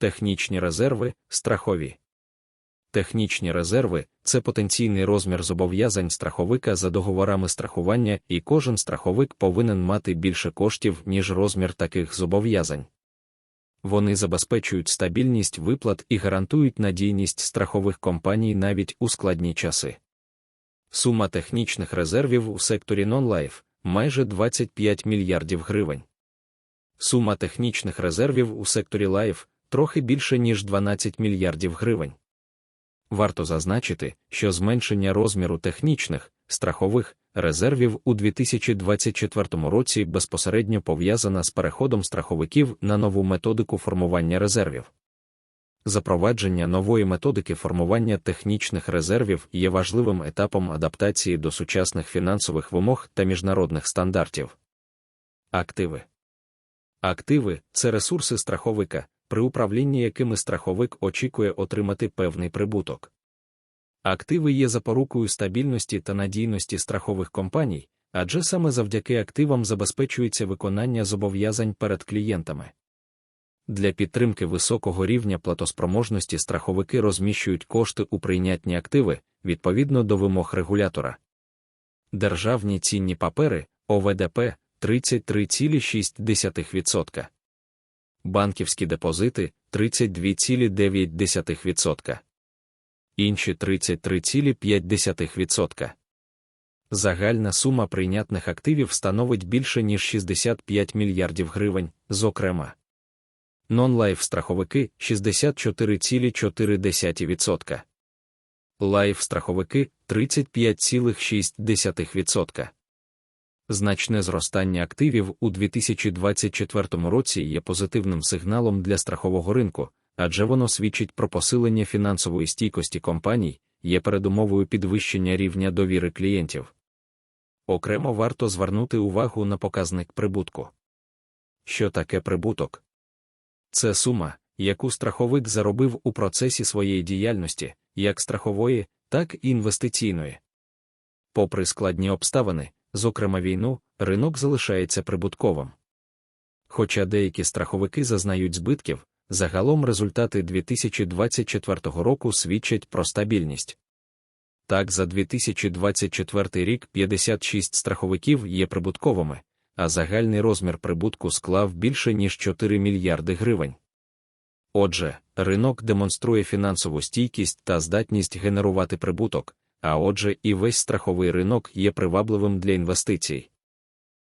Технічні резерви, страхові. Технічні резерви це потенційний розмір зобов'язань страховика за договорами страхування, і кожен страховик повинен мати більше коштів, ніж розмір таких зобов'язань. Вони забезпечують стабільність виплат і гарантують надійність страхових компаній навіть у складні часи. Сума технічних резервів у секторі non-life – майже 25 мільярдів гривень. Сума технічних резервів у секторі Life – трохи більше ніж 12 мільярдів гривень. Варто зазначити, що зменшення розміру технічних, страхових резервів у 2024 році безпосередньо пов'язана з переходом страховиків на нову методику формування резервів. Запровадження нової методики формування технічних резервів є важливим етапом адаптації до сучасних фінансових вимог та міжнародних стандартів. Активи Активи це ресурси страховика, при управлінні якими страховик очікує отримати певний прибуток. Активи є запорукою стабільності та надійності страхових компаній, адже саме завдяки активам забезпечується виконання зобов'язань перед клієнтами. Для підтримки високого рівня платоспроможності страховики розміщують кошти у прийнятні активи відповідно до вимог регулятора. Державні цінні папери ОВДП 33,6%. Банківські депозити 32,9%. Інші 33,5%. Загальна сума прийнятних активів становить більше ніж 65 мільярдів гривень, зокрема. Нон-лайф страховики 64,4%. Лайф страховики 35,6%. Значне зростання активів у 2024 році є позитивним сигналом для страхового ринку, адже воно свідчить про посилення фінансової стійкості компаній, є передумовою підвищення рівня довіри клієнтів. Окремо варто звернути увагу на показник прибутку. Що таке прибуток? Це сума, яку страховик заробив у процесі своєї діяльності, як страхової, так і інвестиційної. Попри складні обставини, зокрема війну, ринок залишається прибутковим. Хоча деякі страховики зазнають збитків, загалом результати 2024 року свідчать про стабільність. Так, за 2024 рік 56 страховиків є прибутковими, а загальний розмір прибутку склав більше ніж 4 мільярди гривень. Отже, ринок демонструє фінансову стійкість та здатність генерувати прибуток, а отже, і весь страховий ринок є привабливим для інвестицій.